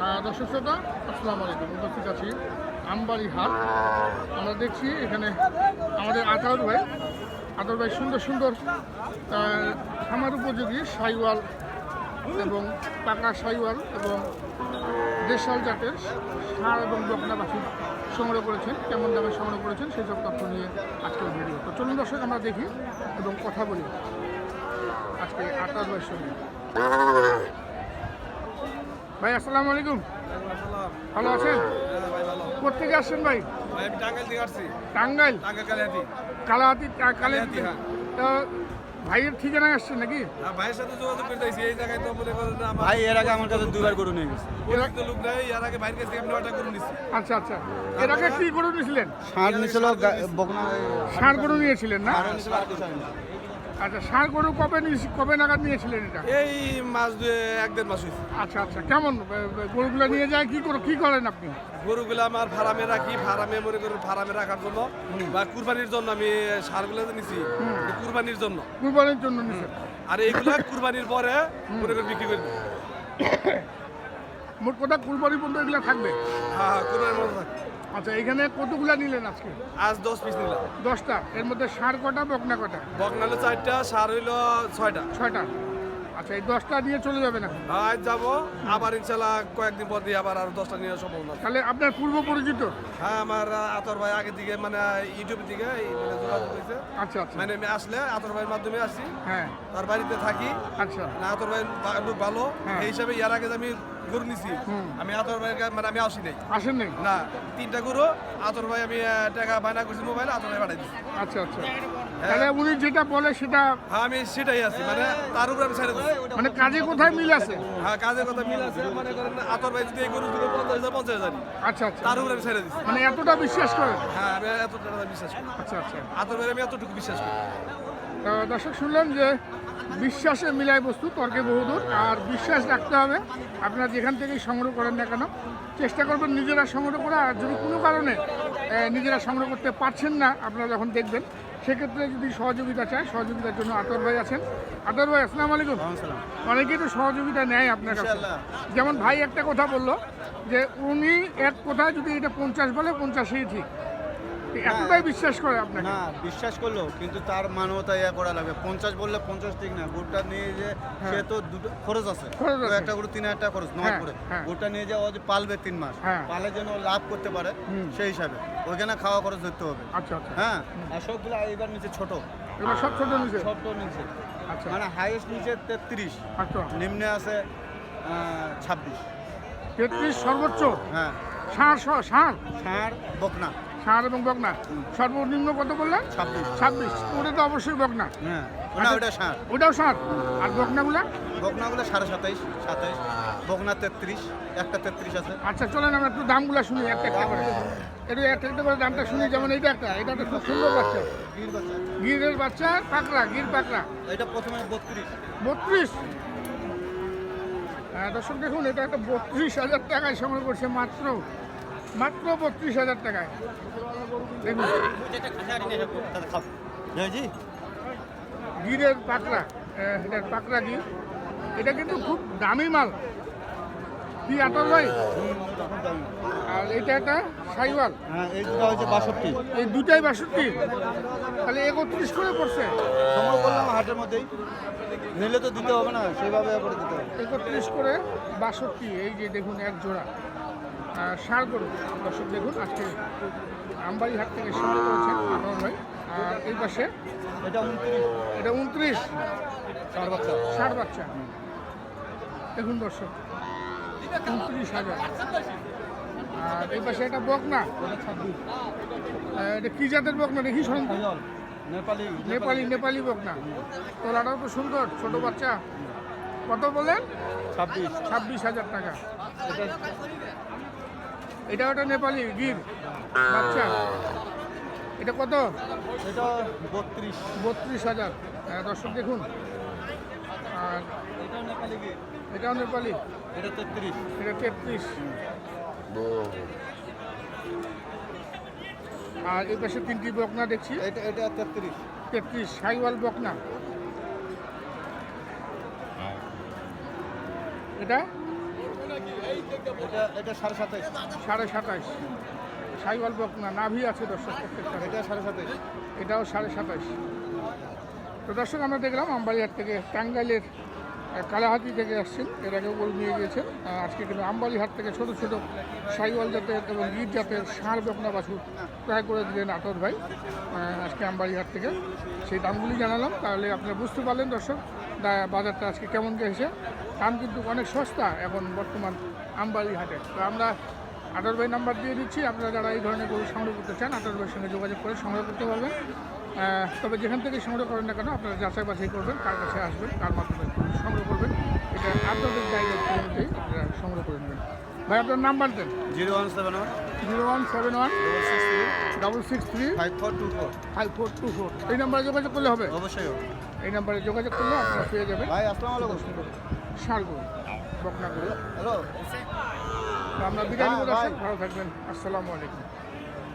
দর্শক শ্রোতা, আসসালামু আলাইকুম। উপস্থিত আছি আমবাড়ি হাট। আমরা দেখছি এখানে আমাদের আতাউর ভাই। আতাউর ভাই সুন্দর সুন্দর খামার উপযোগী সাইওয়াল এবং পাকা সাইওয়াল এবং দেশাল জাতের সার এবং বকনা পাখি সংগ্রহ করেছেন। কেমন দামে সংগ্রহ করেছেন সেই সব তথ্য নিয়ে আজকের ভিডিও। তো চলুন দর্শক, আমরা দেখি এবং কথা বলি। আজকে আতাউর ভাইয়ের সঙ্গে। ভাই আসসালামু আলাইকুম। ভালো আছেন? কোথেকে আসছেন ভাই? ভাই আমি টাঙ্গাইল। থেকে আসছি টাঙ্গাইল টাঙ্গাইল কালিহাতি। কালাহাতি কালে হ্যাঁ। তো ভাইয়ের ঠিকানায় আসছেন নাকি? আর ভাইয়ের সাথে যোগাযোগ করতে এই জায়গায় তো মনে করেন ভাই এর আগে আমার কাছে দুবার গরু নিয়ে গেছে। পরিচিত লোক নাই এর আগে ভাইয়ের কাছ থেকে আমি নয়টা করে নিচ্ছি আচ্ছা আচ্ছা। এর আগে কি গরু নিয়েছিলেন? ষাঁড় নিছিল গা- বকনা ষাঁড় গরু নিয়েছিলেন না? আচ্ছা ষাঁড় গরু কবে কবে নাগাদ নিয়েছিলেন এটা? এই মাস দুয়ে এক দেড় মাস হয়েছে। আচ্ছা আচ্ছা কেমন? গরুগুলো নিয়ে যায় কি করে কি করেন আপনি? গরুগুলো আমার ফার্মে রাখি ফার্মে মনে করেন ফার্মে রাখার জন্য বা কুরবানির জন্য আমি সারগুলো নিছি কুরবানির জন্য। কুরবানির জন্য নিয়েছেন আর এইগুলো কুরবানির পরে মনে করেন বিক্রি করে। মোট কথা কুরবানি পর্যন্ত এগুলো থাকবে? হ্যাঁ হ্যাঁ কুরবানির মতো থাকে আচ্ছা এখানে কতগুলা নিলেন আজকে? আজ দশ পিস নিলাম। দশটা? এর মধ্যে সার কটা বকনা কটা? বকনালো চারটা সার হইল ছয়টা। ছয়টা। আচ্ছা এই দশটা নিয়ে চলে যাবেন এখন আজ যাব। আবার ইনশাল্লাহ কয়েকদিন পর দিয়ে আবার আরও দশটা নিয়ে সম্ভাবনা। তাহলে আপনার পূর্ব পরিচিত? হ্যাঁ আমার আতর ভাই আগের দিকে মানে ইউটিউব মানে যোগাযোগ হয়েছে আচ্ছা আচ্ছা। মানে আমি আসলে আতর ভাইয়ের মাধ্যমে আসছি। হ্যাঁ। তার বাড়িতে থাকি। আচ্ছা। না আতর ভাই লোক ভালো। হ্যাঁ। এই হিসাবে ইয়ার আগে আমি গরু নিছি আমি আতর ভাইয়ের মানে আমি আসি নাই। আসেন নাই? না তিনটা গরু আতর ভাই আমি টাকা বায়না করছি মোবাইলে আতর ভাই পাঠাই দিচ্ছি আচ্ছা আচ্ছা। তাহলে উনি যেটা বলে সেটা হ্যাঁ আমি সেটাই আছি। মানে তার উপরে আমি ছেড়ে দিচ্ছি মানে কাজে কোথায় মিল আছে? হ্যাঁ কাজে কোথায় মিল আছে মনে করেন আতর ভাই যদি এই গরু দিল পঞ্চাশ হাজার পঞ্চাশ হাজার আচ্ছা আচ্ছা। তার উপরে আমি ছেড়ে দিচ্ছি মানে এতটা বিশ্বাস করেন? হ্যাঁ আমি এত টাকা বিশ্বাস করি। আচ্ছা আচ্ছা। আতর ভাই আমি এতটুকু বিশ্বাস করি। দর্শক শুনলেন যে বিশ্বাসে মিলায় বস্তু তর্কে বহুদূর আর বিশ্বাস রাখতে হবে। আপনারা যেখান থেকেই সংগ্রহ করেন না কেন চেষ্টা করবেন নিজেরা সংগ্রহ করা আর যদি কোনো কারণে নিজেরা সংগ্রহ করতে পারছেন না আপনারা যখন দেখবেন সেক্ষেত্রে যদি সহযোগিতা চায় সহযোগিতার জন্য আতর ভাই আছেন। আতর ভাই আসসালাম আলাইকুম। অনেকেই তো সহযোগিতা নেয় আপনার কাছে। যেমন ভাই একটা কথা বলল যে উনি এক কথায় যদি এটা পঞ্চাশ বলে পঞ্চাশেই ঠিক। এতটাই বিশ্বাস করে আপনাকে? না বিশ্বাস করল কিন্তু তার মানবতা ইয়া করা লাগবে। পঞ্চাশ বললে পঞ্চাশ ঠিক না গরুটা নিয়ে যে সে তো দুটো খরচ আছে। একটা গরু তিন হাজার টাকা খরচ নয় হ্যাঁ, করে। হ্যাঁ। গরুটা নিয়ে যে ও যে পালবে তিন মাস হ্যাঁ। পালে যেন লাভ করতে পারে সেই হিসাবে। ওইখানে খাওয়া খরচ ধরতে হবে। আচ্ছা আচ্ছা। হ্যাঁ আর সবগুলো এইবার নিচে ছোট। এবার সব ছোট নিচে? ছোট নিচে। আচ্ছা। মানে হাইয়েস্ট নিচে তেত্রিশ। নিম্নে আছে ছাব্বিশ। তেত্রিশ সর্বোচ্চ? হ্যাঁ। ষাঁড় ষ- ষাঁড়? ষাঁড় বকনা। ষাঁড় এবং বকনা। সর্বনিম্ন কত বললেন? ছাব্বিশ। ওটা তো অবশ্যই বকনা। হ্যাঁ ওটা ষাঁড় ওটাও ষাঁড় আর বকনাগুলা? বকনাগুলো সাড়ে সাতাইশ সাতাইশ। বকনা তেত্রিশ একটা তেত্রিশ আছে। আচ্ছা চলেন আমরা একটু দামগুলা শুনি একটা একটা করে। একটু একটা একটা করে দামটা শুনি যেমন এইটা একটা। এটা তো খুব সুন্দর বাচ্চা। গিরের বাচ্চা পাকড়া গির পাকড়া। এটা প্রথমে বত্রিশ। বত্রিশ? হ্যাঁ দর্শক দেখুন এটা একটা বত্রিশ হাজার টাকায় সংগ্রহ করছে মাত্র। মাত্র বত্রিশ হাজার টাকায়। দেখুন। গিরের পাকড়া এটার পাকড়া গির। এটা কিন্তু খুব দামি মাল। কি আটল ভাই? আর এটা একটা সাইওয়াল। হ্যাঁ এই দুটো হচ্ছে বাষট্টি। এই দুটাই বাষট্টি। তাহলে একত্রিশ করে পড়ছে। সময় করলাম হাটের মধ্যেই। নিলে তো দিতে হবে না সেইভাবে দিতে হবে। একত্রিশ করে বাষট্টি এই যে দেখুন এক জোড়া। সার গরু। দর্শক দেখুন আজকে আমবাড়ি হাট থেকে সংগ্রহ করেছেন আনোয়ার ভাই। আর এই পাশে এটা উনত্রিশ। এটা উনত্রিশ। চার বাচ্চা। ষাট বাচ্চা। দেখুন দর্শক উনত্রিশ হাজার। আর এই পাশে একটা বকনা। এটা কি জাতের বকনা? দেখি শোন নেপালি নেপালি। নেপালি বকনা। তোলাটাও তো সুন্দর ছোট বাচ্চা। কত বলেন ছাব্বিশ। ছাব্বিশ হাজার টাকা। এটা ওটা নেপালি গির বাচ্চা। এটা কত? এটা বত্রিশ। বত্রিশ হাজার। হ্যাঁ, দর্শক দেখুন। আর এটা নেপালি কি এটাও নেপালি এটা তেত্রিশ। এটা তেত্রিশ। আর এই পাশে তিনটি বকনা দেখছি। এটা এটা তেত্রিশ। তেত্রিশ সাইওয়াল বকনা। এটা? এটা এটা সাড়ে সাতাইশ। সাড়ে সাতাইশ। বকনা নাভি আছে দর্শক এটা সাড়ে সাতাইশ। এটাও সাড়ে সাতাইশ। তো দর্শক আমরা দেখলাম আমবাড়িহাট থেকে টাঙ্গাইলের কালাহাতি থেকে আসছেন। এর আগেও গরু নিয়ে গিয়েছেন। আজকে কিন্তু আমবাড়িহাট থেকে ছোট ছোট সাইওয়াল জাতের এবং গির জাতের ষাঁড় বকনা বাছুর ক্রয় করে দিলেন আতর ভাই। আজকে আমবাড়িহাট থেকে। সেই দামগুলি জানালাম। তাহলে আপনারা বুঝতে পারলেন দর্শক বাজারটা আজকে কেমন গেছে। দাম কিন্তু অনেক সস্তা এখন বর্তমান আমবাড়ি হাটে। তো আমরা আটর ভাই নাম্বার দিয়ে দিচ্ছি। আপনারা যারা এই ধরনের গরু সংগ্রহ করতে চান আটর ভাইয়ের সঙ্গে যোগাযোগ করে সংগ্রহ করতে পারবেন। তবে যেখান থেকে সংগ্রহ করেন না কেন আপনারা যাচাই বাছাই করবেন কার কাছে আসবেন কার মাধ্যমে সংগ্রহ করবেন। এটা আপনাদের জায়গা অনুযায়ী আপনারা সংগ্রহ করে নেবেন। ভাই আপনার নাম্বার দেন। Zero one seven one. Zero one seven one. Double six three. Five four two four. Five four two four. এই নাম্বারে যোগাযোগ করলে হবে? অবশ্যই। এই নাম্বারে যোগাযোগ করলে আপনারা পেয়ে যাবেন। ভাই আসসালামু আলাইকুম। ষাড় গরু বকনা গরু হ্যালো তো আমরা বিদায় নিব হ্যাঁ। ভালো থাকবেন আসসালামু আলাইকুম